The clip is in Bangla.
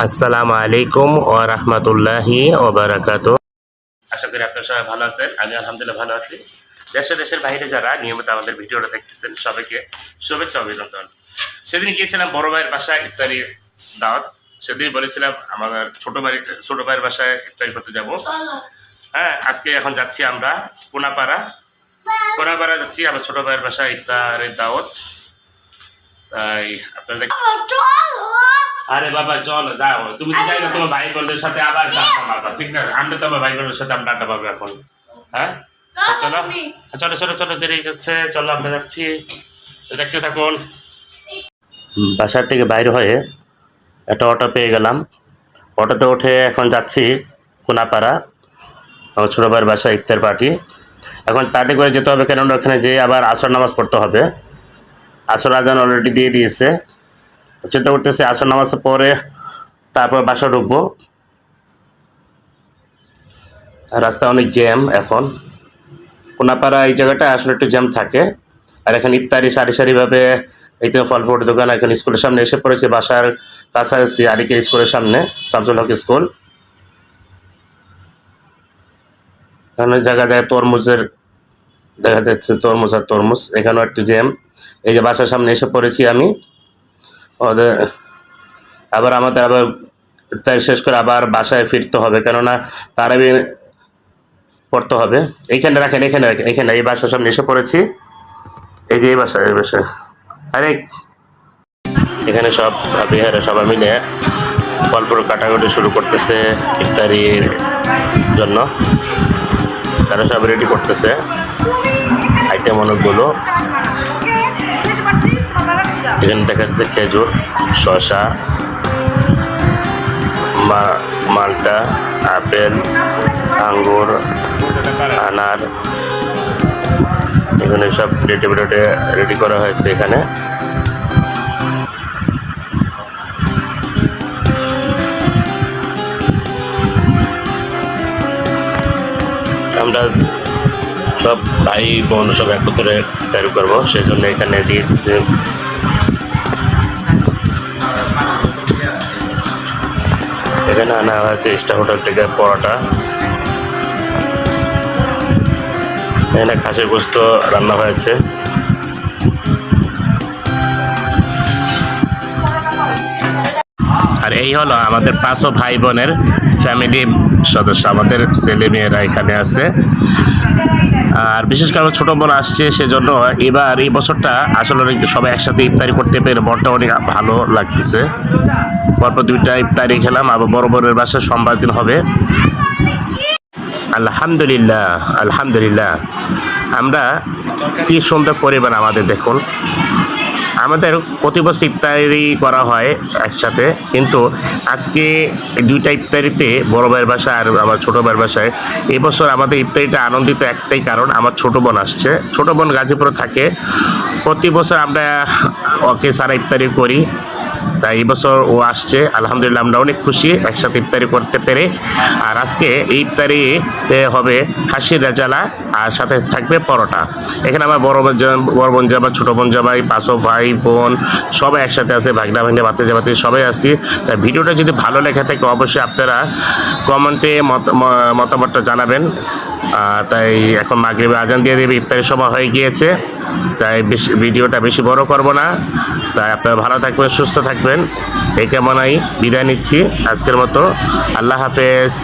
আসসালামু আলাইকুম ও রহমতুল্লাহি ও বারাকাত আশা করি আপনার সবাই ভালো আছেন। আমি আলহামদুলিল্লাহ ভালো আছি। দেশ দেশের বাইরে যারা নিয়মিত আমাদের ভিডিওটা দেখতেছেন সবাইকে শুভেচ্ছা অভিনন্দন। সেদিন গিয়েছিলাম বড় ভাইয়ের বাসায় ইফতারি দাওয়াত। সেদিন বলেছিলাম আমাদের ছোট ভাই ছোট ভাইয়ের বাসায় ইফতারি করতে যাব। হ্যাঁ আজকে এখন যাচ্ছি আমরা কোনাপাড়া। কোনাপাড়া যাচ্ছি আমার ছোট ভাইয়ের বাসায় ইফতারের দাওয়াত। তাই আপনাদের আরে বাবা চল যাও। তুমি তো চাই না তোমার ভাই বোনদের সাথে আবার ডাক্তার মারবা ঠিক না আমরা তো আমার ভাই বোনের সাথে আমরা ডাক্তার পাবো এখন। হ্যাঁ? চলো চলো। চলো চলো দেরি যাচ্ছে। চলো আমরা যাচ্ছি। দেখতে থাকুন। বাসার থেকে বাইরে হয়ে একটা অটো পেয়ে গেলাম। অটোতে উঠে এখন যাচ্ছি কোনাপাড়া আমার ছোটো ভাইয়ের বাসা ইফতার পার্টি। এখন তাড়াতাড়ি করে যেতে হবে কেননা ওখানে যেয়ে আবার আসর নামাজ পড়তে হবে। আসর আজান অলরেডি দিয়ে দিয়েছে। চিন্তা করতেছি, আসর নামাজের পরে তারপর বাসা ঢুকবো। রাস্তা অনেক জ্যাম এখন। কোনাপাড়া এই জায়গাটা আসলে একটু জ্যাম থাকে। আর এখন ইফতারি সারি সারিভাবে এই তো ফল ফ্রুট দোকান, এখন স্কুলের সামনে এসে পড়েছে, বাসার কাছাকাছি আরিকের স্কুলের সামনে, শামসুল হক স্কুল। এখানে জায়গা জায়গায় তরমুজের, দেখা যাচ্ছে তরমুজ আর তরমুজ, এখানেও একটু জ্যাম। এই যে বাসার সামনে এসে পড়েছি আমি। ওদের আবার আমাদের আবার তাই শেষ করে আবার বাসায় ফিরতে হবে, কেননা তারাবি পড়তে হবে। এইখানে রাখেন এখানে রাখেন এখানে এই বাসার সামনে এসে পড়েছি। এই যে এই বাসা এই বাসা আরে এখানে সব বিহারে সবাই মিলে গল্প কাটাকুটি শুরু করতেছে ইফতারির জন্য। তারা সব রেডি করতেছে। আইটেম অনেকগুলো। এখানে দেখা যাচ্ছে খেজুর মা- মালটা, আপেল, আঙ্গুর, আনার এখানে সব প্লেটে প্লেটে রেডি করা হয়েছে এখানে। আমরা সব ভাই বোন সব একত্রে তৈরি করব সেই জন্য এখানে দিয়ে দিচ্ছে এখানে আনা হয়েছে স্টার হোটেল থেকে পরোটা। এখানে খাসির গোস্ত রান্না হয়েছে। আর এই হলো আমাদের পাঁচও ভাই বোনের ফ্যামিলি সদস্য, আমাদের ছেলে মেয়েরা এখানে আছে। আর বিশেষ করে আমার ছোটো বোন আসছে সেজন্য এবার এই বছরটা আসলে অনেক সবাই একসাথে ইফতারি করতে পেরে মনটা অনেক ভালো লাগতেছে। পরপর দুইটা ইফতারি খেলাম, আবার বড় বোনের বাসা সোমবার দিন হবে। আলহামদুলিল্লাহ আলহামদুলিল্লাহ। আমরা কি সুন্দর পরিবার আমাদের দেখুন। আমাদের প্রতি বছর ইফতারি করা হয় একসাথে, কিন্তু আজকে দুইটা ইফতারিতে বড় ভাইয়ের বাসায় আর আমার ছোটো ভাইয়ের বাসায় এবছর আমাদের ইফতারিটা আনন্দিত একটাই কারণ, আমার ছোটো বোন আসছে। ছোটো বোন গাজীপুরে থাকে। প্রতি বছর আমরা ওকে সারা ইফতারি করি। তাই এই বছর ও আসছে। আলহামদুলিল্লাহ আমরা অনেক খুশি, একসাথে ইফতারি করতে পেরে। আর আজকে এই ইফতারি হবে খাসির রেজালা, আর সাথে থাকবে পরোটা। এখানে আমার বড় বড় বোন যাবা ছোটো বোন যাবাই পাঁচও ভাই, বোন, সবাই একসাথে আছে, ভাগনা ভাগনা বাতে যাবাতে সবাই আসছি তাই ভিডিওটা যদি ভালো লেখা থাকে, অবশ্যই আপনারা কমেন্টে মত মতামতটা জানাবেন। তাই এখন মাগরিবে আজান দিয়ে দেবে, ইফতারের সময় হয়ে গিয়েছে। তাই বেশি ভিডিওটা বেশি বড় করব না। তাই আপনারা ভালো থাকবেন, সুস্থ থাকবেন। এই কামনাই বিদায় নিচ্ছি আজকের মতো। আল্লাহ হাফেজ।